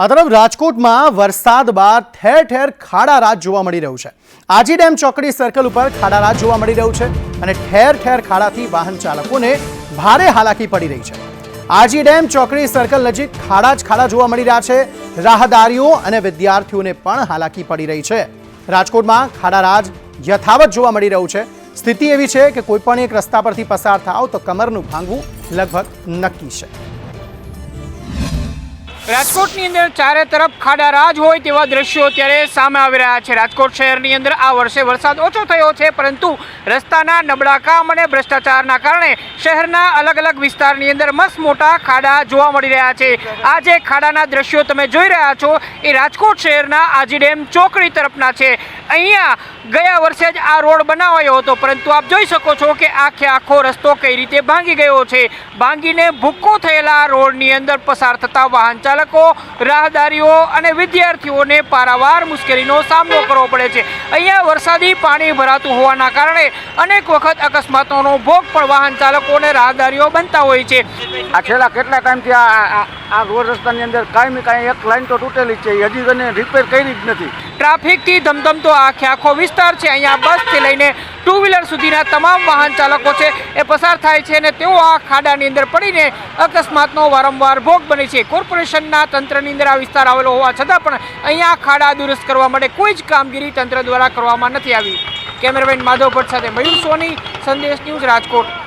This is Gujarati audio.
આ તરફ રાજકોટમાં વરસાદ બાદ ઠેર ઠેર ખાડા રાજ જોવા મળી રહ્યું છે. આજી ડેમ ચોકડી સર્કલ ઉપર ખાડા રાજ જોવા મળી રહ્યું છે અને ઠેર ઠેર ખાડાથી વાહન ચાલકોને ભારે હાલાકી પડી રહી છે. આજી ડેમ ચોકડી સર્કલ નજીક ખાડા જ ખાડા જોવા મળી રહ્યા છે. રાહદારીઓ અને વિદ્યાર્થીઓને પણ હાલાકી પડી રહી છે. રાજકોટમાં ખાડા રાજ યથાવત જોવા મળી રહ્યું છે. સ્થિતિ એવી છે કે કોઈ પણ એક રસ્તા પરથી પસાર થાવ તો કમરનું ભાંગવું લગભગ નક્કી છે. રાજકોટની અંદર ચારે તરફ ખાડા રાજ હોય તેવા દ્રશ્યો અત્યારે સામે આવી રહ્યા છે. રાજકોટ શહેરની અંદર આ વર્ષે વરસાદ ઓછો થયો છે, પરંતુ રસ્તાના નબળા કામ અને ભ્રષ્ટાચારના કારણે શહેરના અલગ અલગ વિસ્તારની અંદર મસ્ત મોટા ખાડા જોવા મળી રહ્યા છે. આ જે ખાડાના દ્રશ્યો તમે જોઈ રહ્યા છો, એ રાજકોટ શહેરના આજી ડેમ ચોકડી તરફના છે. અહીંયા ગયા વર્ષે જ આ રોડ બનાવાયો હતો, પરંતુ આપ જોઈ શકો છો કે આખે આખો રસ્તો કઈ રીતે ભાંગી ગયો છે. ભાંગીને ભૂક્કો થયેલા રોડની અંદર પસાર થતા વાહન ચાલકો રાહદારીઓ અને વિદ્યાર્થીઓને પારાવાર મુશ્કેલીનો સામનો કરવો પડે છે. અહીંયા વરસાદી પાણી ભરાતું હોવાના કારણે અનેક વખત અકસ્માતોનો ભોગ પણ વાહન ચાલકો અને રાહદારીઓ બનતા હોય છે. આ છેલ્લા કેટલા ટાઈમથી આ- આ રોડ રસ્તાની અંદર કાંઈ કાંઈ એક લાઈન તો તૂટેલી છે. હજી એને રિપેર કરી જ નથી. ટ્રાફિકથી ધમધમતો આખે આખો વિસ્તાર છે. અહીંયા બસથી લઈને ટુ વ્હીલર સુધીના તમામ વાહન ચાલકો છે, એ પસાર થાય છે અને તેઓ આ ખાડાની અંદર પડીને અકસ્માતનો વારંવાર ભોગ બને છે. કોર્પોરેશનના તંત્રની અંદર આ વિસ્તાર આવેલો હોવા છતાં પણ અહીંયા ખાડા દુરસ્ત કરવા માટે કોઈ જ કામગીરી તંત્ર દ્વારા કરવામાં નથી આવી. કેમેરામેન માધવ ભટ્ટ સાથે મયુર સોની, સંદેશ ન્યૂઝ રાજકોટ.